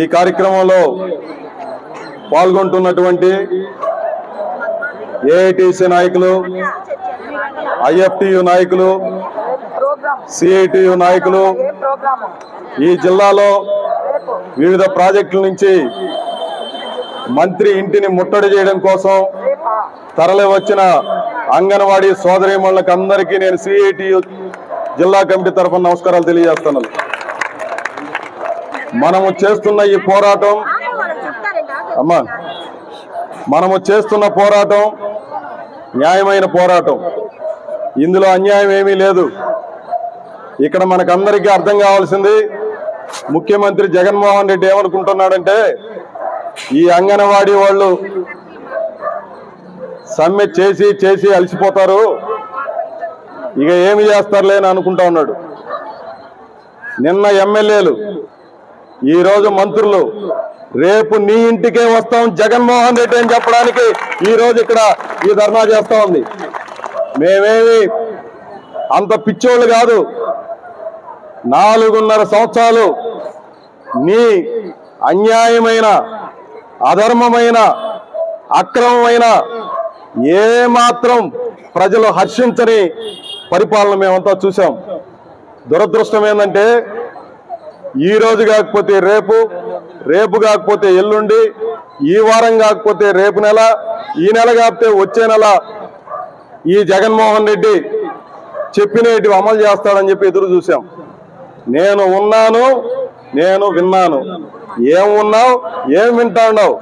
ఈ కార్యక్రమంలో పాల్గొంటున్నటువంటి ఏఐటిసి నాయకులు ఐఎఫ్టియు నాయకులు సిఐటియు నాయకులు ఈ జిల్లాలో వివిధ ప్రాజెక్టుల నుంచి మంత్రి ఇంటిని ముట్టడి చేయడం కోసం తరలి వచ్చిన అంగన్వాడీ సోదరిమణులకు అందరికీ నేను సిఐటియు జిల్లా కమిటీ తరఫున నమస్కారాలు తెలియజేస్తున్నాను. మనము చేస్తున్న ఈ పోరాటం అమ్మా మనము చేస్తున్న పోరాటం న్యాయమైన పోరాటం. ఇందులో అన్యాయం ఏమీ లేదు. ఇక్కడ మనకందరికీ అర్థం కావాల్సింది ముఖ్యమంత్రి జగన్మోహన్ రెడ్డి ఏమనుకుంటున్నాడంటే ఈ అంగన్వాడీ వాళ్ళు సమ్మె చేసి చేసి అలసిపోతారు. ఇక ఏమి చేస్తారులే అని అనుకుంటా ఉన్నాడు. నిన్న ఎమ్మెల్యేలు ఈ రోజు మంత్రులు రేపు నీ ఇంటికే వస్తాం జగన్మోహన్ రెడ్డి అని చెప్పడానికి ఈ రోజు ఇక్కడ ఈ ధర్నా చేస్తా ఉంది. మేమేమి అంత పిచ్చోళ్ళు కాదు. నాలుగున్నర సంవత్సరాలు నీ అన్యాయమైన అధర్మమైన అక్రమమైన ఏమాత్రం ప్రజలు హర్షించని పరిపాలన మేమంతా చూసాం దురదృష్టం ఏంటంటే ఈ రోజు కాకపోతే రేపు రేపు కాకపోతే ఎల్లుండి ఈ వారం కాకపోతే రేపు నెల ఈ నెల కాకపోతే వచ్చే నెల ఈ జగన్మోహన్ రెడ్డి చెప్పినవి అమలు చేస్తాడని చెప్పి ఎదురు చూసాం నేను ఉన్నాను నేను విన్నాను. ఏం ఉన్నావు ఏం వింటాడావు?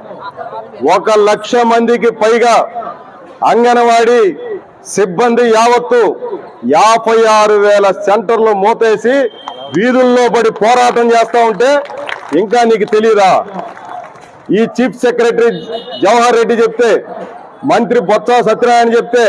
ఒక లక్ష మందికి పైగా అంగన్వాడీ సిబ్బంది యావత్తు యాభై ఆరు వేల సెంటర్లు మూతేసి వీధుల్లో పడి పోరాటం చేస్తా ఉంటే ఇంకా నీకు తెలీదా? ఈ చీఫ్ సెక్రటరీ జవహర్ రెడ్డి చెప్తే మంత్రి బొత్స సత్యనారాయణ చెప్తే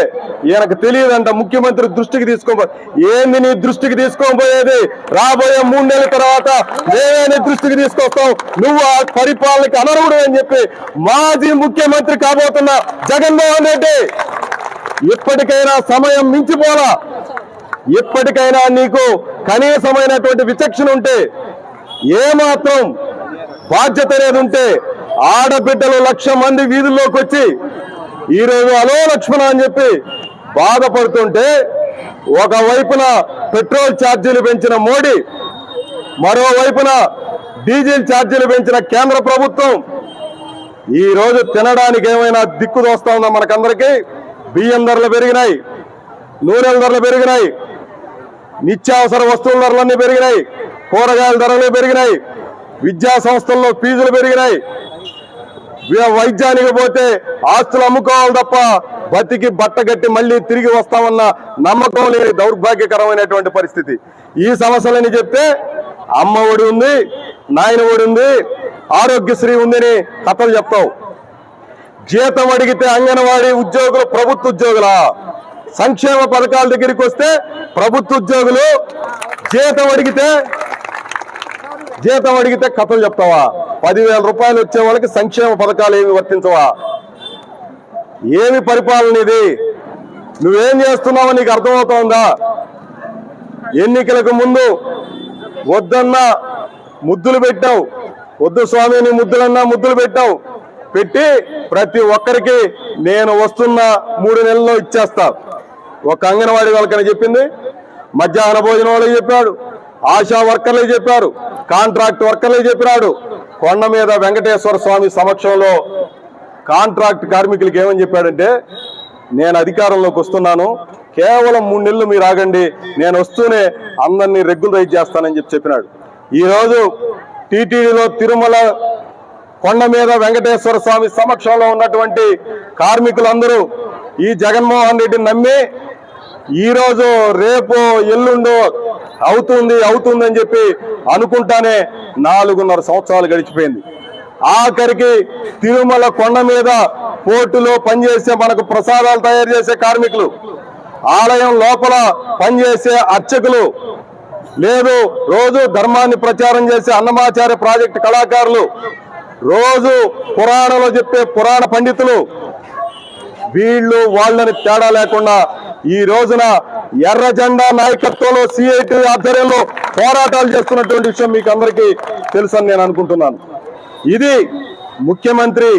ఈయనకు తెలియదంట ముఖ్యమంత్రి దృష్టికి తీసుకోబో ఏంది నీ దృష్టికి తీసుకోబోయేది? రాబోయే మూడు నెలల తర్వాత మేమే నీ దృష్టికి తీసుకొస్తాం. నువ్వు ఆ పరిపాలనకి అనర్హుడు అని చెప్పి మాజీ ముఖ్యమంత్రి కాబోతున్న జగన్మోహన్ రెడ్డి. ఇప్పటికైనా సమయం మించిపోలా? ఇప్పటికైనా నీకు కనీసమైనటువంటి విచక్షణ ఉంటే ఏమాత్రం బాధ్యత అనేది ఉంటే ఆడబిడ్డలు లక్ష మంది వీధుల్లోకి వచ్చి ఈరోజు అలో లక్ష్మణ అని చెప్పి బాధపడుతుంటే ఒకవైపున పెట్రోల్ ఛార్జీలు పెంచిన మోడీ మరోవైపున డీజిల్ ఛార్జీలు పెంచిన కేంద్ర ప్రభుత్వం ఈ రోజు తినడానికి ఏమైనా దిక్కు దోస్తా ఉందా మనకందరికీ? బియ్యం ధరలు పెరిగినాయి నూనెల ధరలు పెరిగినాయి నిత్యావసర వస్తువుల ధరలన్నీ పెరిగినాయి. కూరగాయల ధరలు పెరిగినాయి. విద్యా సంస్థల్లో ఫీజులు పెరిగినాయి. వైద్యానికి పోతే ఆస్తులు అమ్ముకోవాలి తప్ప బతికి బట్టగట్టి మళ్ళీ తిరిగి వస్తామన్న నమ్మకం లేని దౌర్భాగ్యకరమైనటువంటి పరిస్థితి. ఈ సమస్యలని చెప్తే అమ్మ ఒడి ఉంది నాయన ఒడి ఉంది ఆరోగ్యశ్రీ ఉందని కథలు చెప్తావు జీతం అడిగితే అంగన్వాడీ ఉద్యోగులు ప్రభుత్వ ఉద్యోగులా? సంక్షేమ పథకాల దగ్గరికి వస్తే ప్రభుత్వ ఉద్యోగులు జీతం అడిగితే జీతం అడిగితే కథలు చెప్తావా? పదివేల రూపాయలు వచ్చే వాళ్ళకి సంక్షేమ పథకాలు ఏమి వర్తించవా? ఏమి పరిపాలన ఇది? నువ్వేం చేస్తున్నావో నీకు అర్థమవుతోందా? ఎన్నికలకు ముందు వద్దన్నా ముద్దులు పెట్టావు. వద్దు స్వామిని ముద్దులన్నా ముద్దులు పెట్టావు. పెట్టి ప్రతి ఒక్కరికి నేను వస్తున్న మూడు నెలల్లో ఇచ్చేస్తా. ఒక అంగన్వాడీ వాళ్ళకని చెప్పింది. మధ్యాహ్న భోజనం వాళ్ళకి చెప్పాడు. ఆశా వర్కర్లే చెప్పారు. కాంట్రాక్ట్ వర్కర్లే చెప్పినాడు. కొండ మీద వెంకటేశ్వర స్వామి సమక్షంలో కాంట్రాక్ట్ కార్మికులకి ఏమని చెప్పాడంటే నేను అధికారంలోకి వస్తున్నాను. కేవలం మూడు నెలలు మీరు ఆగండి. నేను వస్తూనే అందరినీ రెగ్యులరైజ్ చేస్తానని చెప్పి చెప్పినాడు. ఈరోజు టీటీడీలో తిరుమల కొండ మీద వెంకటేశ్వర స్వామి సమక్షంలో ఉన్నటువంటి కార్మికులందరూ ఈ జగన్మోహన్ రెడ్డిని నమ్మి ఈ రోజు రేపు ఎల్లుండు అవుతుంది అవుతుంది అని చెప్పి అనుకుంటానే నాలుగున్నర సంవత్సరాలు గడిచిపోయింది. ఆఖరికి తిరుమల కొండ మీద పోర్టులో పనిచేసే మనకు ప్రసాదాలు తయారు చేసే కార్మికులు ఆలయం లోపల పనిచేసే అర్చకులు లేదు రోజు ధర్మాన్ని ప్రచారం చేసే అన్నమాచార్య ప్రాజెక్టు కళాకారులు రోజు పురాణంలో చెప్పే పురాణ పండితులు వీళ్ళు వాళ్ళని తేడా లేకుండా ఈ రోజున ఎర్ర జెండా నాయకత్వంలో సిఐటి ఆధ్వర్యంలో పోరాటాలు చేస్తున్నటువంటి విషయం మీకు అందరికీ తెలుసని నేను అనుకుంటున్నాను. ఇది ముఖ్యమంత్రి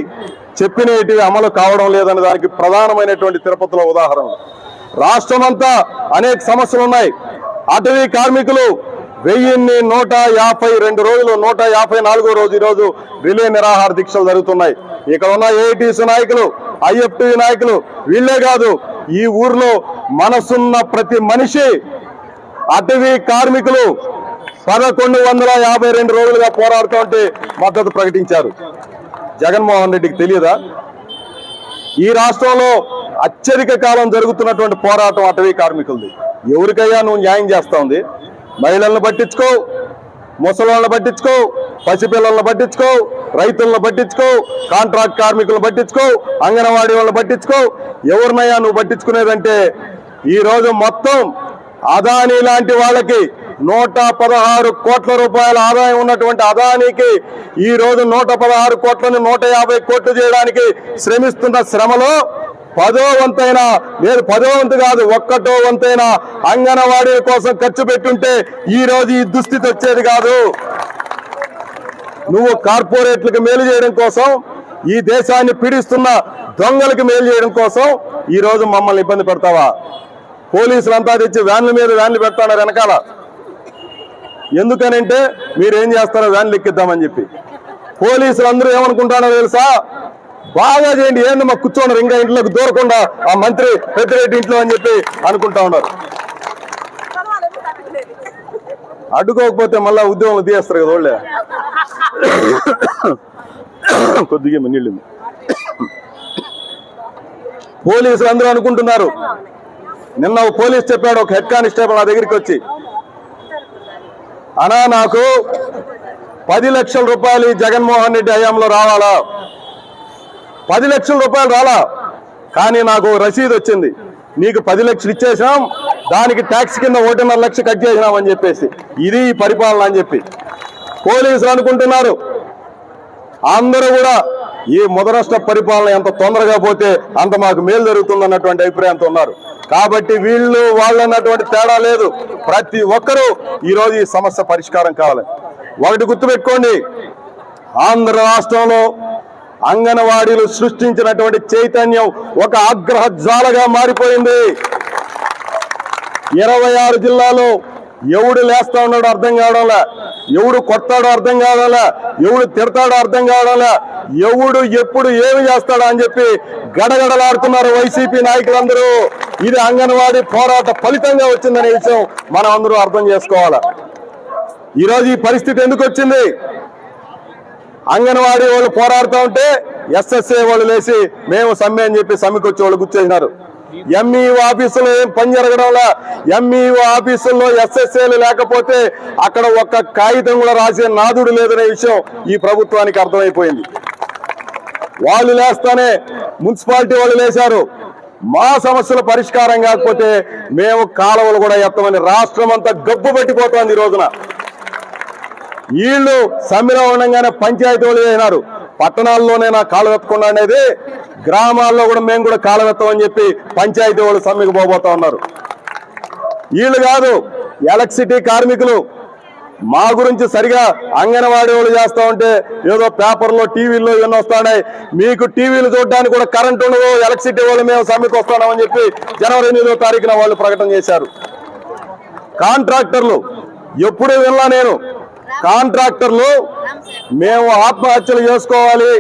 చెప్పినవి అమలు కావడం లేదని దానికి ప్రధానమైనటువంటి తిరుపతిలో ఉదాహరణ. రాష్ట్రమంతా అనేక సమస్యలు ఉన్నాయి. అటవీ కార్మికులు వెయ్యిన్ని నూట యాభై రెండు రోజులు నూట యాభై నాలుగో రోజు ఈరోజు రోజు రిలే నిరాహార దీక్షలు జరుగుతున్నాయి. ఇక్కడ ఉన్న ఏఐటీసీ నాయకులు ఐఎఫ్టీ నాయకులు వీళ్ళే కాదు ఈ ఊర్లో మనసున్న ప్రతి మనిషి అటవీ కార్మికులు పదకొండు వందల యాభై రెండు రోజులుగా పోరాడుతుంటే మద్దతు ప్రకటించారు. జగన్మోహన్ రెడ్డికి తెలియదా? ఈ రాష్ట్రంలో అత్యధిక కాలం జరుగుతున్నటువంటి పోరాటం అటవీ కార్మికులది. ఎవరికయ్యా నువ్వు న్యాయం చేస్తా ఉంది? మహిళలను పట్టించుకో. ముసలాళ్ళని పట్టించుకో పసిపిల్లలను పట్టించుకో రైతులను పట్టించుకో కాంట్రాక్ట్ కార్మికులను పట్టించుకో అంగన్వాడీ వాళ్ళని పట్టించుకో ఎవరినయ్యా నువ్వు పట్టించుకునేదంటే ఈ రోజు మొత్తం అదానీ లాంటి వాళ్ళకి నూట పదహారు కోట్ల రూపాయల ఆదాయం ఉన్నటువంటి అదానికి ఈ రోజు నూట పదహారు కోట్లను నూట యాభై కోట్లు చేయడానికి శ్రమిస్తున్న శ్రమలో పదో వంతైనా లేదు పదో వంతు కాదు ఒక్కటో వంతైనా అంగన్వాడీ కోసం ఖర్చు పెట్టుంటే ఈ రోజు ఈ దుస్థితి వచ్చేది కాదు. నువ్వు కార్పొరేట్లకు మేలు చేయడం కోసం ఈ దేశాన్ని పీడిస్తున్న దొంగలకు మేలు చేయడం కోసం ఈ రోజు మమ్మల్ని ఇబ్బంది పెడతావా? పోలీసులంతా తెచ్చి వ్యాన్ల మీద వ్యాన్లు పెడతాన్నారు వెనకాల? ఎందుకనంటే మీరేం చేస్తారో వ్యాన్లు ఎక్కిద్దామని చెప్పి. పోలీసులు అందరూ ఏమనుకుంటారో తెలుసా? బాగా చేయండి. ఏందమ్మా మాకు ఇంకా ఇంట్లోకి దూరకుండా ఆ మంత్రి పెద్దరెడ్డి ఇంట్లో అని చెప్పి అనుకుంటా ఉన్నారు. అడ్డుకోకపోతే మళ్ళా ఉద్యోగం తీయేస్తారు కదా వాళ్ళే. కొద్దిగా నీళ్ళు పోలీసులు అందరూ అనుకుంటున్నారు. నిన్న పోలీస్ చెప్పాడు ఒక హెడ్ కానిస్టేబుల్ నా దగ్గరికి వచ్చి. అనా నాకు పది లక్షల రూపాయలు జగన్మోహన్ రెడ్డి హయాంలో రావాలా? పది లక్షల రూపాయలు రాలా. కానీ నాకు రసీదు వచ్చింది. నీకు పది లక్షలు ఇచ్చేసాం దానికి ట్యాక్స్ కింద ఒకటిన్నర లక్ష కట్ చేసినాం అని చెప్పేసి. ఇది పరిపాలన అని చెప్పి. పోలీసులు అనుకుంటున్నారు. అందరూ కూడా ఈ ముదనష్ట పరిపాలన ఎంత తొందరగా పోతే అంత మాకు మేలు జరుగుతుంది అన్నటువంటి అభిప్రాయంతో ఉన్నారు. కాబట్టి వీళ్ళు వాళ్ళు అన్నటువంటి తేడా లేదు. ప్రతి ఒక్కరూ ఈరోజు ఈ సమస్య పరిష్కారం కావాలి. ఒకటి గుర్తుపెట్టుకోండి. ఆంధ్ర రాష్ట్రంలో అంగన్వాడీలు సృష్టించినటువంటి చైతన్యం ఒక ఆగ్రహ జ్వాలగా మారిపోయింది. ఇరవై ఆరు జిల్లాలో ఎవడు లేస్తా ఉన్నాడో అర్థం కావడంలా? ఎవడు కొడతాడో అర్థం కావడంలా? ఎవడు తిడతాడో అర్థం కావడంలా? ఎవడు ఎప్పుడు ఏమి చేస్తాడో అని చెప్పి గడగడలాడుతున్నారు వైసీపీ నాయకులందరూ. ఇది అంగన్వాడీ పోరాట ఫలితంగా వచ్చిందనే విషయం మనం అందరూ అర్థం చేసుకోవాలి? ఈరోజు ఈ పరిస్థితి ఎందుకు వచ్చింది? అంగన్వాడీ వాళ్ళు పోరాడుతూ ఉంటే ఎస్ఎస్ఏ వాళ్ళు లేచి మేము సమ్మె అని చెప్పి సమ్మెకి వచ్చి వాళ్ళు గుర్చేసినారు ఎంఈఓ ఆఫీసులో ఏం పని జరగడంలా ఎంఈఓ ఆఫీసుల్లో ఎస్ఎస్ఏలు లేకపోతే అక్కడ ఒక్క కాగితం కూడా రాసే నాదుడు లేదనే విషయం ఈ ప్రభుత్వానికి అర్థమైపోయింది. వాళ్ళు లేస్తానే మున్సిపాలిటీ వాళ్ళు లేశారు. మా సమస్యల పరిష్కారం కాకపోతే మేము కాలువలు కూడా ఎత్తమని రాష్ట్రం అంతా గబ్బు పెట్టిపోతుంది ఈ రోజున. వీళ్ళు సమ్మెలో ఉండగానే పంచాయతీ వాళ్ళు అయినారు. పట్టణాల్లోనే నా కాలు ఎత్తకుండా అనేది గ్రామాల్లో కూడా మేము కూడా కాలు ఎత్తమని చెప్పి పంచాయతీ వాళ్ళు సమ్మెకు పోబోతా ఉన్నారు. వీళ్ళు కాదు ఎలక్ట్రిసిటీ కార్మికులు మా గురించి సరిగా అంగన్వాడీ వాళ్ళు చేస్తూ ఉంటే ఏదో పేపర్లో టీవీల్లో ఇవన్నీ వస్తాయి మీకు టీవీలు చూడడానికి కూడా కరెంట్ ఉండదు ఎలక్ట్రిసిటీ వాళ్ళు మేము సమ్మెకు వస్తున్నామని చెప్పి జనవరి ఎనిమిదో తారీఖున వాళ్ళు ప్రకటన చేశారు. కాంట్రాక్టర్లు ఎప్పుడూ వినలా నేను? కాంట్రాక్టర్లు మేము ఆత్మహత్యలు చేసుకోవాలి.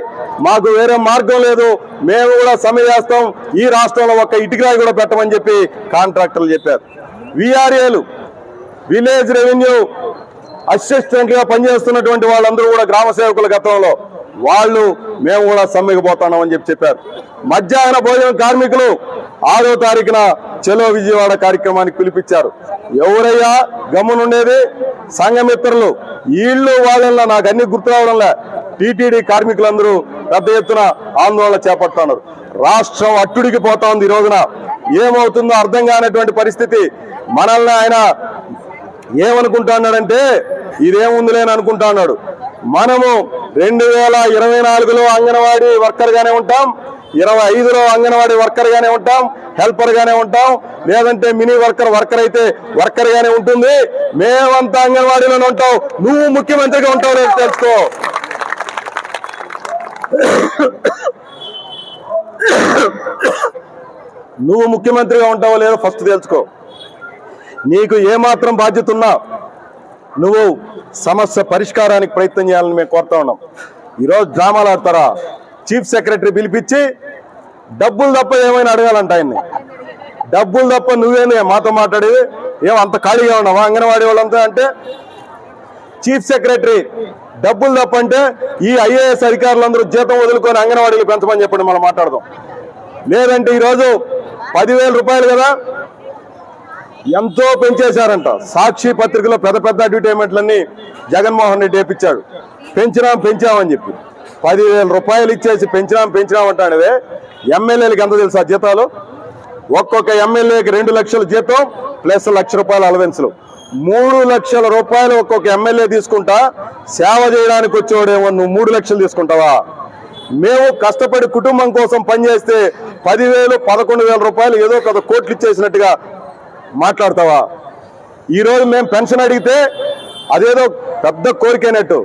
మాకు వేరే మార్గం లేదు. మేము కూడా సమ్మె చేస్తాం. ఈ రాష్ట్రంలో ఒక్క ఇటుకరాయి కూడా పెట్టమని చెప్పి కాంట్రాక్టర్లు చెప్పారు. విఆర్ఏలు విలేజ్ రెవెన్యూ అసిస్టెంట్గా పనిచేస్తున్నటువంటి వాళ్ళందరూ కూడా గ్రామ సేవకుల గతంలో వాళ్ళు మేము కూడా సమ్మెకి పోతున్నాం అని చెప్పి చెప్పారు. మధ్యాహ్న భోజనం కార్మికులు ఆరో తారీఖున చెలో విజయవాడ కార్యక్రమానికి పిలిపించారు. ఎవరయ్యా గమ్మునుండేది సంఘమిత్రులు వీళ్ళు వాళ్ళ నాకు అన్ని గుర్తు రావడంలే. టీటీడీ కార్మికులందరూ పెద్ద ఎత్తున ఆందోళన చేపడుతున్నారు. రాష్ట్రం అట్టుడికి పోతా ఉంది ఈ రోజున. ఏమవుతుందో అర్థం కానటువంటి పరిస్థితి. మనల్ని ఆయన ఏమనుకుంటున్నాడంటే ఇదేముందిలే అని అనుకుంటున్నాడు మనము రెండు వేల ఇరవై నాలుగులో అంగన్వాడీ వర్కర్గానే ఉంటాం ఇరవై ఐదులో అంగన్వాడీ వర్కర్గానే ఉంటాం హెల్పర్గానే ఉంటాం. లేదంటే మినీ వర్కర్ వర్కర్ అయితే వర్కర్గానే ఉంటుంది. మేమంతా అంగన్వాడీలోనే ఉంటాం. నువ్వు ముఖ్యమంత్రిగా ఉంటావు లేదు తెలుసుకో. నువ్వు ముఖ్యమంత్రిగా ఉంటావో లేదో ఫస్ట్ తెలుసుకో. నీకు ఏమాత్రం బాధ్యత ఉన్నా నువ్వు సమస్య పరిష్కారానికి ప్రయత్నం చేయాలని మేము కోరుతా ఉన్నాం. ఈరోజు డ్రామాలు ఆడతారా? చీఫ్ సెక్రటరీ పిలిపించి డబ్బులు తప్ప ఏమైనా అడగాలంట ఆయన్ని. డబ్బులు తప్ప నువ్వేంది? మాతో మాట్లాడేది? ఏం అంత ఖాళీగా ఉన్నావా? అంగన్వాడీ వాళ్ళంతా అంటే చీఫ్ సెక్రటరీ డబ్బులు తప్ప అంటే ఈ ఐఏఎస్ అధికారులందరూ జీతం వదులుకొని అంగన్వాడీలు పెంచమని చెప్పండి మనం మాట్లాడదాం. లేదంటే ఈరోజు పదివేల రూపాయలు కదా ఎంతో పెంచేశారంట. సాక్షి పత్రికలో పెద్ద పెద్ద అడ్వర్టైజ్మెంట్లన్నీ జగన్మోహన్ రెడ్డి వేపించాడు. పెంచినాం పెంచామని చెప్పి. పదివేల రూపాయలు ఇచ్చేసి పెంచినాం పెంచినాం ఎమ్మెల్యేలకు ఎంత తెలుసా జీతాలు? ఒక్కొక్క ఎమ్మెల్యేకి రెండు లక్షల జీతం ప్లస్ లక్ష రూపాయల అలవెన్స్లు మూడు లక్షల రూపాయలు ఒక్కొక్క ఎమ్మెల్యే తీసుకుంటా సేవ చేయడానికి వచ్చేవాడేమో నువ్వు మూడు లక్షలు తీసుకుంటావా? మేము కష్టపడి కుటుంబం కోసం పనిచేస్తే పదివేలు పదకొండు వేల రూపాయలు ఏదో ఒక కోట్లు ఇచ్చేసినట్టుగా మాట్లాడతావా? ఈ రోజు మేము పెన్షన్ అడిగితే అదేదో పెద్ద కోరికైనట్టు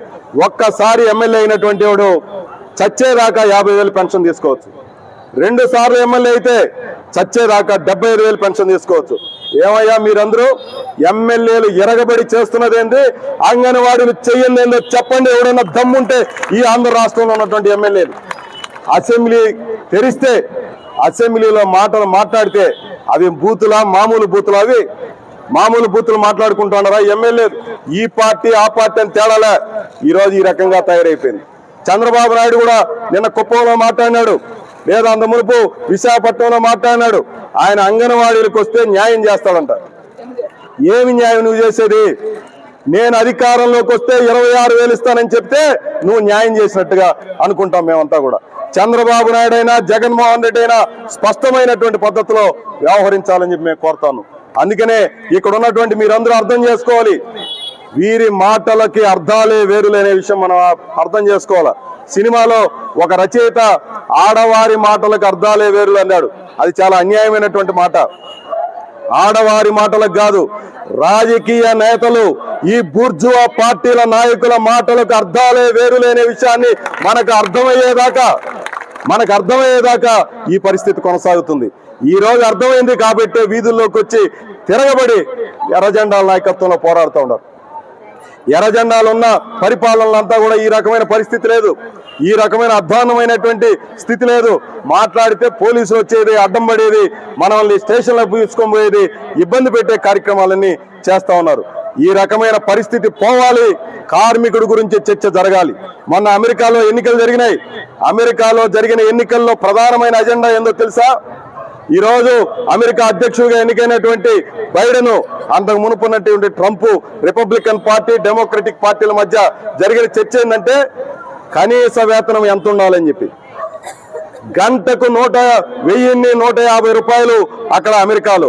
ఒక్కసారి ఎమ్మెల్యే అయినటువంటి వాడు చచ్చేదాకా యాభై వేలు పెన్షన్ తీసుకోవచ్చు. రెండు సార్లు ఎమ్మెల్యే అయితే చచ్చేదాకా డెబ్బై ఐదు వేలు పెన్షన్ తీసుకోవచ్చు. ఏమయ్యా మీరందరూ ఎమ్మెల్యేలు ఎరగబడి చేస్తున్నది ఏంది అంగన్వాడీలు చెయ్యండి ఏందో చెప్పండి. ఎవరైనా దమ్ముంటే ఈ ఆంధ్ర రాష్ట్రంలో ఉన్నటువంటి ఎమ్మెల్యేలు. అసెంబ్లీ తెరిస్తే అసెంబ్లీలో మాటలు మాట్లాడితే అవి బూతులా మామూలు బూతులు అవి. మామూలు బూతులు మాట్లాడుకుంటున్నారా ఎమ్మెల్యే ఈ పార్టీ ఆ పార్టీ అని తేడాలే. ఈరోజు ఈ రకంగా తయారైపోయింది. చంద్రబాబు నాయుడు కూడా నిన్న కుప్పంలో మాట్లాడినాడు. లేదా అంత మునుపు విశాఖపట్నంలో మాట్లాడినాడు. ఆయన అంగన్వాడీలకు వస్తే న్యాయం చేస్తాడంట. ఏమి న్యాయం నువ్వు చేసేది? నేను అధికారంలోకి వస్తే ఇరవై ఆరు వేలు ఇస్తానని చెప్తే నువ్వు న్యాయం చేసినట్టుగా అనుకుంటాం మేమంతా కూడా. చంద్రబాబు నాయుడు అయినా జగన్మోహన్ రెడ్డి అయినా స్పష్టమైనటువంటి పద్ధతిలో వ్యవహరించాలని చెప్పి మేము కోరుతాను. అందుకనే ఇక్కడ ఉన్నటువంటి మీరందరూ అర్థం చేసుకోవాలి. వీరి మాటలకి అర్థాలే వేరులేనే విషయం మనం అర్థం చేసుకోవాలి? సినిమాలో ఒక రచయిత ఆడవారి మాటలకు అర్థాలే వేరులు అన్నాడు. అది చాలా అన్యాయమైనటువంటి మాట. ఆడవారి మాటలకు కాదు రాజకీయ నేతలు ఈ బూర్జువా పార్టీల నాయకుల మాటలకు అర్థాలే వేరు లేని విషయాన్ని మనకు అర్థమయ్యేదాకా మనకు అర్థమయ్యేదాకా ఈ పరిస్థితి కొనసాగుతుంది. ఈ రోజు అర్థమైంది కాబట్టి వీధుల్లోకి వచ్చి తిరగబడి ఎర్రజెండాల నాయకత్వంలో పోరాడుతూ ఉన్నారు. ఎర్రజెండాలున్న జెండాలు ఉన్న అంతా కూడా ఈ రకమైన పరిస్థితి లేదు. ఈ రకమైన అధ్వానమైనటువంటి స్థితి లేదు. మాట్లాడితే పోలీసులు వచ్చేది అడ్డం పడేది మనల్ని స్టేషన్లో తీసుకొని పోయేది ఇబ్బంది పెట్టే కార్యక్రమాలన్నీ చేస్తా ఉన్నారు. ఈ రకమైన పరిస్థితి పోవాలి. కార్మికుడి గురించి చర్చ జరగాలి. మొన్న అమెరికాలో ఎన్నికలు జరిగినాయి. అమెరికాలో జరిగిన ఎన్నికల్లో ప్రధానమైన అజెండా ఏందో తెలుసా? ఈరోజు అమెరికా అధ్యక్షుడిగా ఎన్నికైనటువంటి బైడెన్ అంతకు మునుపున్నటువంటి ట్రంప్ రిపబ్లికన్ పార్టీ డెమోక్రటిక్ పార్టీల మధ్య జరిగిన చర్చ ఏంటంటే కనీస వేతనం ఎంత ఉండాలని చెప్పి. గంటకు నూట వెయ్యిన్ని నూట యాభై రూపాయలు అక్కడ అమెరికాలో.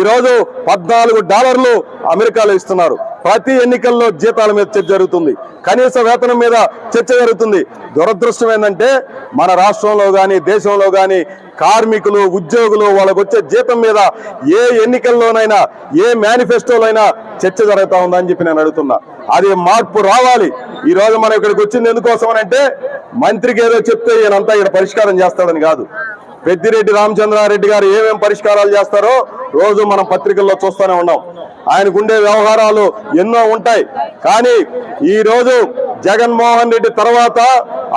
ఈరోజు పద్నాలుగు డాలర్లు అమెరికాలో ఇస్తున్నారు. ప్రతి ఎన్నికల్లో జీతాల మీద చర్చ జరుగుతుంది. కనీస వేతనం మీద చర్చ జరుగుతుంది. దురదృష్టం ఏంటంటే మన రాష్ట్రంలో కానీ దేశంలో కానీ కార్మికులు ఉద్యోగులు వాళ్ళకు వచ్చే జీతం మీద ఏ ఎన్నికల్లోనైనా ఏ మేనిఫెస్టోలైనా చర్చ జరుగుతూ ఉందని చెప్పి నేను అడుగుతున్నా. అది మార్పు రావాలి. ఈ రోజు మనం ఇక్కడికి వచ్చింది ఎందుకోసం అంటే మంత్రికి ఏదో చెప్తే ఈయనంతా ఇక్కడ పరిష్కారం చేస్తాడని కాదు. పెద్దిరెడ్డి రామచంద్రారెడ్డి గారు ఏమేమి పరిష్కారాలు చేస్తారో రోజు మనం పత్రికల్లో చూస్తూనే ఉన్నాం. ఆయనకుండే వ్యవహారాలు ఎన్నో ఉంటాయి. కానీ ఈరోజు జగన్మోహన్ రెడ్డి తర్వాత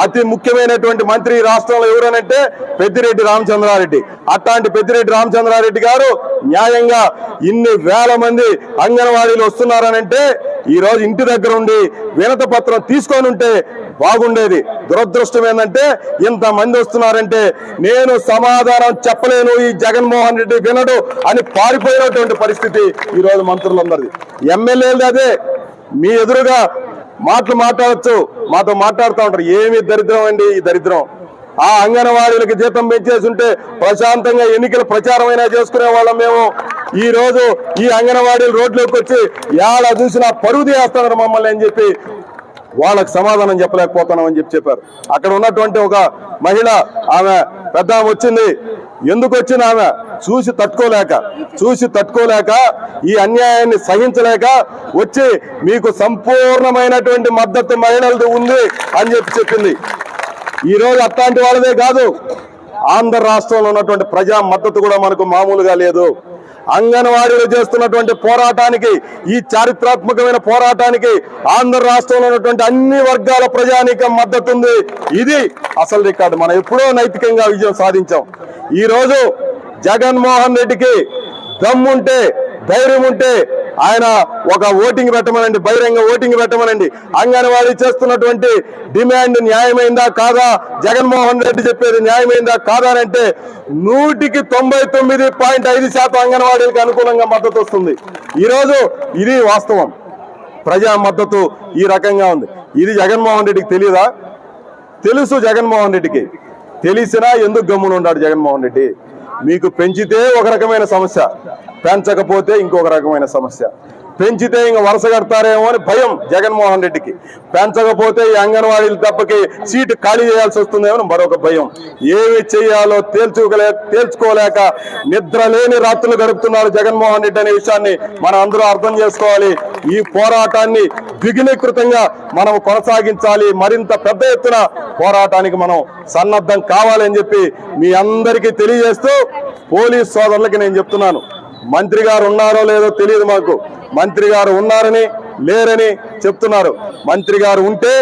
అతి ముఖ్యమైనటువంటి మంత్రి రాష్ట్రంలో ఎవరనంటే పెద్దిరెడ్డి రామచంద్రారెడ్డి. అట్లాంటి పెద్దిరెడ్డి రామచంద్రారెడ్డి గారు న్యాయంగా ఇన్ని వేల మంది అంగన్వాడీలు వస్తున్నారనంటే ఈ రోజు ఇంటి దగ్గర ఉండి వినత పత్రం తీసుకొని ఉంటే బాగుండేది. దురదృష్టం ఏంటంటే ఇంత మంది వస్తున్నారంటే నేను సమాధానం చెప్పలేను ఈ జగన్మోహన్ రెడ్డి వినడు అని పారిపోయినటువంటి పరిస్థితి ఈ రోజు మంత్రులందరిది. ఎమ్మెల్యేలు అదే. మీ ఎదురుగా మాటలు మాట్లాడచ్చు మాతో మాట్లాడుతూ ఉంటారు. ఏమి దరిద్రం అండి ఈ దరిద్రం. ఆ అంగన్వాడీలకు జీతం పెంచేసింటే ప్రశాంతంగా ఎన్నికల ప్రచారమైనా చేసుకునే వాళ్ళం మేము. ఈ రోజు ఈ అంగన్వాడీలు రోడ్లోకి వచ్చి ఎలా చూసినా పరుగు తీస్తున్నారు మమ్మల్ని అని చెప్పి వాళ్ళకి సమాధానం చెప్పలేకపోతున్నాం అని చెప్పి చెప్పారు. అక్కడ ఉన్నటువంటి ఒక మహిళ ఆమె పెద్ద వచ్చింది. ఎందుకు వచ్చింది ఆమె? చూసి తట్టుకోలేక చూసి తట్టుకోలేక ఈ అన్యాయాన్ని సహించలేక వచ్చి మీకు సంపూర్ణమైనటువంటి మద్దతు మహిళలది ఉంది అని చెప్పి చెప్పింది. ఈ రోజు అట్లాంటి వాళ్ళదే కాదు. ఆంధ్ర రాష్ట్రంలో ఉన్నటువంటి ప్రజా మద్దతు కూడా మనకు మామూలుగా లేదు. అంగన్వాడీలు చేస్తున్నటువంటి పోరాటానికి ఈ చారిత్రాత్మకమైన పోరాటానికి ఆంధ్ర రాష్ట్రంలో ఉన్నటువంటి అన్ని వర్గాల ప్రజానీకం మద్దతు ఉంది ఇది అసలు రికార్డు. మనం ఎప్పుడో నైతికంగా విజయం సాధించాం. ఈరోజు జగన్మోహన్ రెడ్డికి దమ్ముంటే ధైర్యం ఉంటే ఆయన ఒక ఓటింగ్ పెట్టమనండి బహిరంగ ఓటింగ్ పెట్టమనండి. అంగన్వాడీ చేస్తున్నటువంటి డిమాండ్ న్యాయమైందా కాదా? జగన్మోహన్ రెడ్డి చెప్పేది న్యాయమైందా కాదా అంటే నూటికి తొంభై తొమ్మిది పాయింట్ ఐదు శాతం అంగన్వాడీలకు అనుకూలంగా మద్దతు వస్తుంది. ఈరోజు ఇది వాస్తవం. ప్రజా మద్దతు ఈ రకంగా ఉంది. ఇది జగన్మోహన్ రెడ్డికి తెలియదా తెలుసు జగన్మోహన్ రెడ్డికి. తెలిసినా ఎందుకు గమ్మున ఉన్నాడు జగన్మోహన్ రెడ్డి? మీకు పెంచితే ఒక రకమైన సమస్య. పెంచకపోతే ఇంకొక రకమైన సమస్య. పెంచితే ఇంక వరుస కడతారేమో అని భయం జగన్మోహన్ రెడ్డికి. పెంచకపోతే ఈ అంగన్వాడీల దెబ్బకి సీటు ఖాళీ చేయాల్సి వస్తుందేమో మరొక భయం. ఏమి చేయాలో తేల్చుకోలే తేల్చుకోలేక నిద్ర లేని రాత్రులు గడుపుతున్నారు జగన్మోహన్ రెడ్డి అనే విషయాన్ని మనం అందరూ అర్థం చేసుకోవాలి. ఈ పోరాటాన్ని విఘ్నీకృతంగా మనం కొనసాగించాలి. మరింత పెద్ద ఎత్తున పోరాటానికి మనం సన్నద్ధం కావాలని చెప్పి మీ అందరికీ తెలియజేస్తూ పోలీస్ సోదరులకి నేను చెప్తున్నాను. మంత్రి గారు ఉన్నారో లేదో తెలియదు మాకు. మంత్రి గారు ఉన్నారని లేరని చెప్తున్నారు. మంత్రి గారు ఉంటే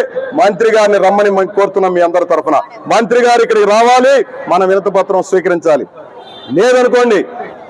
మంత్రి గారిని రమ్మని కోరుతున్నాం మీ అందరి తరఫున. మంత్రి గారు ఇక్కడికి రావాలి మన వినతపత్రం స్వీకరించాలి. లేదనుకోండి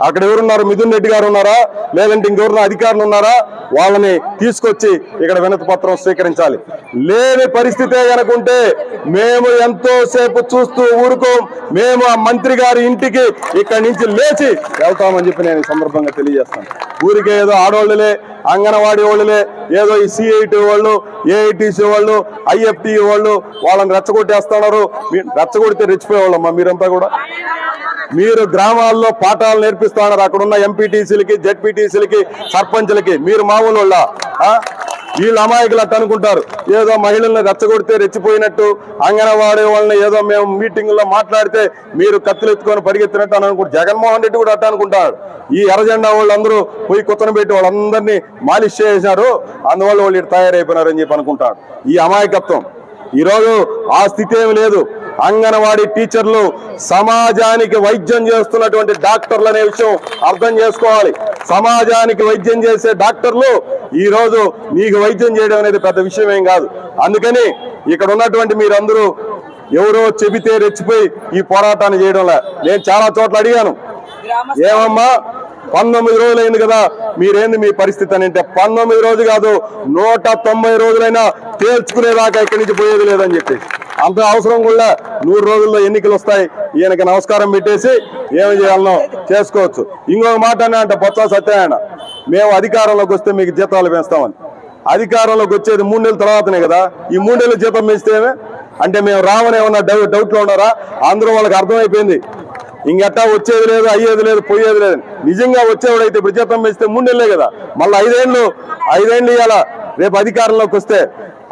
అక్కడ ఎవరున్నారు? మిథున్ రెడ్డి గారు ఉన్నారా? లేదంటే ఇంకెవరున్న అధికారులు ఉన్నారా? వాళ్ళని తీసుకొచ్చి ఇక్కడ వినతి పత్రం స్వీకరించాలి. లేని పరిస్థితే కనుకుంటే మేము ఎంతో సేపు చూస్తూ ఊరుకోం. మేము ఆ మంత్రి గారి ఇంటికి ఇక్కడి నుంచి లేచి వెళ్తామని చెప్పి నేను సందర్భంగా తెలియజేస్తాను. ఊరికే ఏదో ఆడవాళ్ళులే అంగన్వాడీ వాళ్ళులే ఏదో ఈ సిఐటి వాళ్ళు ఏఐటిసి వాళ్ళు ఐఎఫ్టి వాళ్ళు వాళ్ళని రెచ్చగొట్టేస్తున్నారు. మీ- రెచ్చగొడితే రెచ్చిపోయేవాళ్ళమ్మా మీరంతా కూడా. మీరు గ్రామాల్లో పాఠాలు నేర్పిస్తున్నారు అక్కడ ఉన్న ఎంపీటీసీలకి జెడ్పీటీసీలకి సర్పంచ్లకి. మీరు మామూలు వాళ్ళ వీళ్ళు అమాయకులు అట్ట అనుకుంటారు. ఏదో మహిళల్ని రెచ్చగొడితే రెచ్చిపోయినట్టు అంగన్వాడీ వాళ్ళని ఏదో మేము మీటింగుల్లో మాట్లాడితే మీరు కత్తులు ఎత్తుకొని పరిగెత్తినట్టు అని అనుకుంటారు. జగన్మోహన్ రెడ్డి కూడా అట్ట అనుకుంటాడు ఈ ఎర్రజెండా వాళ్ళందరూ పోయి కుత్తన పెట్టి వాళ్ళందరినీ మాలిష్ చేసినారు అందువల్ల వాళ్ళు ఇటు తయారైపోయినారని చెప్పి అనుకుంటాడు ఈ అమాయకత్వం. ఈరోజు ఆ స్థితి ఏమి లేదు. అంగన్వాడీ టీచర్లు సమాజానికి వైద్యం చేస్తున్నటువంటి డాక్టర్లు అనే విషయం అర్థం చేసుకోవాలి. సమాజానికి వైద్యం చేసే డాక్టర్లు ఈ రోజు నీకు వైద్యం చేయడం అనేది పెద్ద విషయం ఏం కాదు. అందుకని ఇక్కడ ఉన్నటువంటి మీరందరూ ఎవరో చెబితే రెచ్చిపోయి ఈ పోరాటాన్ని చేయడంలా. నేను చాలా చోట్ల అడిగాను. ఏమమ్మా పంతొమ్మిది రోజులైంది కదా మీరేంది మీ పరిస్థితి అని అంటే పంతొమ్మిది రోజు కాదు నూట తొంభై రోజులైనా తేల్చుకునేదాకా ఇక్కడి నుంచి పోయేది లేదని చెప్పి అంత అవసరం కూడా నూరు రోజుల్లో ఎన్నికలు వస్తాయి. ఈయనకి నమస్కారం పెట్టేసి ఏమి చేయాలనో చేసుకోవచ్చు. ఇంకొక మాట అంటే బొత్స సత్యనారాయణ మేము అధికారంలోకి వస్తే మీకు జీతాలు పెంచుతామని. అధికారంలోకి వచ్చేది మూడు నెలల తర్వాతనే కదా? ఈ మూడు నెలల జీతం పెంచితేమే? అంటే మేము రావని ఏమన్నా డౌట్లో ఉన్నారా? అందరూ వాళ్ళకి అర్థమైపోయింది. ఇంకట్టా వచ్చేది లేదు అయ్యేది లేదు పోయేది లేదు. నిజంగా వచ్చేవాడైతే ఇప్పుడు జీతం పెంచితే కదా. మళ్ళీ ఐదేళ్ళు ఐదేళ్ళు ఇవాళ రేపు అధికారంలోకి వస్తే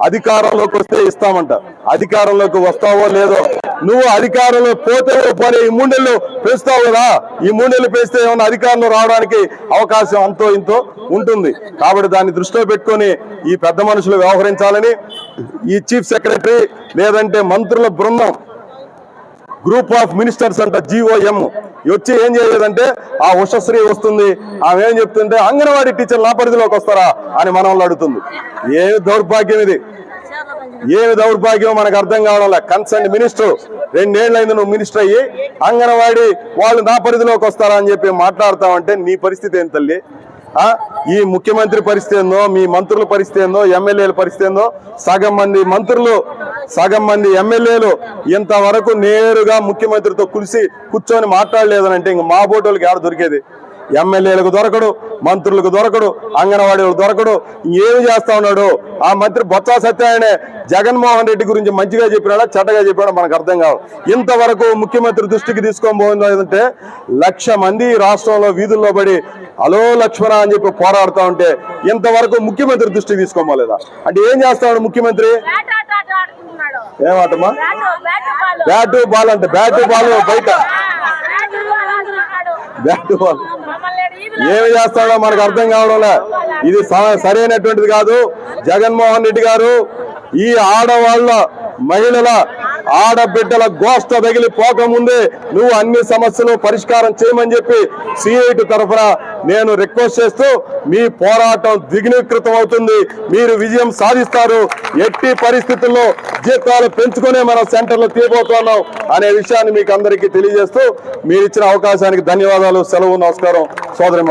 అధికారంలోకి వస్తే ఇస్తామంట. అధికారంలోకి వస్తావో లేదో నువ్వు అధికారంలో పోతే పోనీ ఈ మూడేళ్ళు పెంచుతావు కదా. ఈ మూడేళ్ళు పెంచితే ఏమన్నా అధికారంలో రావడానికి అవకాశం అంతో ఇంతో ఉంటుంది. కాబట్టి దాన్ని దృష్టిలో పెట్టుకొని ఈ పెద్ద మనుషులు వ్యవహరించాలని ఈ చీఫ్ సెక్రటరీ లేదంటే మంత్రుల బృందం గ్రూప్ ఆఫ్ మినిస్టర్స్ అంట జిఓఎం వచ్చి ఏం చేయలేదంటే ఆ ఉషశ్రీ వస్తుంది ఆమె ఏం చెప్తుంటే అంగన్వాడీ టీచర్ నా పరిధిలోకి వస్తారా? అని మన అడుగుతుంది. ఏమి దౌర్భాగ్యం ఇది. ఏమి దౌర్భాగ్యం మనకు అర్థం కావడం కన్సర్న్ మినిస్టర్ రెండేళ్ళైంది నువ్వు మినిస్టర్ అయ్యి అంగన్వాడీ వాళ్ళు నా పరిధిలోకి వస్తారా అని చెప్పి మాట్లాడతామంటే నీ పరిస్థితి ఏం తల్లి? ఈ ముఖ్యమంత్రి పరిస్థితి ఏందో మీ మంత్రుల పరిస్థితి ఏందో ఎమ్మెల్యేల పరిస్థితి ఏందో సగం మంది మంత్రులు సగం మంది ఎమ్మెల్యేలు ఇంతవరకు నేరుగా ముఖ్యమంత్రితో కులిసి కూర్చొని మాట్లాడలేదనంటే ఇంక మా బోటోళ్ళకి ఎవరు దొరికేది? ఎమ్మెల్యేలకు దొరకడు మంత్రులకు దొరకడు అంగన్వాడీలకు దొరకడు. ఏమి చేస్తా ఉన్నాడు? ఆ మంత్రి బొత్స సత్యనారాయణ జగన్మోహన్ రెడ్డి గురించి మంచిగా చెప్పినాడా చెడ్డగా చెప్పినాడా మనకు అర్థం కావు. ఇంతవరకు ముఖ్యమంత్రి దృష్టికి తీసుకొని పోయింది ఏంటంటే లక్ష మంది రాష్ట్రంలో వీధుల్లో పడి అలో లక్ష్మణ అని చెప్పి పోరాడుతూ ఉంటే ఇంతవరకు ముఖ్యమంత్రి దృష్టికి తీసుకోమలేదా అంటే ఏం చేస్తాడు ముఖ్యమంత్రి? ఏమాటమ్మా? బ్యాటు బాల్ అంటే బ్యాటు బాల్ బయట. Bat ball. ఏమి చేస్తాడో మనకు అర్థం కావడంలే. ఇది సరైనటువంటిది కాదు. జగన్మోహన్ రెడ్డి గారు ఈ ఆడవాళ్ళ మహిళల ఆడబిడ్డల గోష్ట తగిలి పోకముందే నువ్వు అన్ని సమస్యలు పరిష్కారం చేయమని చెప్పి సిఐటి తరఫున నేను రిక్వెస్ట్ చేస్తూ మీ పోరాటం దిగ్నీకృతం అవుతుంది. మీరు విజయం సాధిస్తారు. ఎట్టి పరిస్థితుల్లో జీతాలు పెంచుకునే మనం సెంటర్లో తీయబోతున్నాం అనే విషయాన్ని మీకు అందరికీ తెలియజేస్తూ మీరు ఇచ్చిన అవకాశానికి ధన్యవాదాలు సెలవు నమస్కారం సోదరి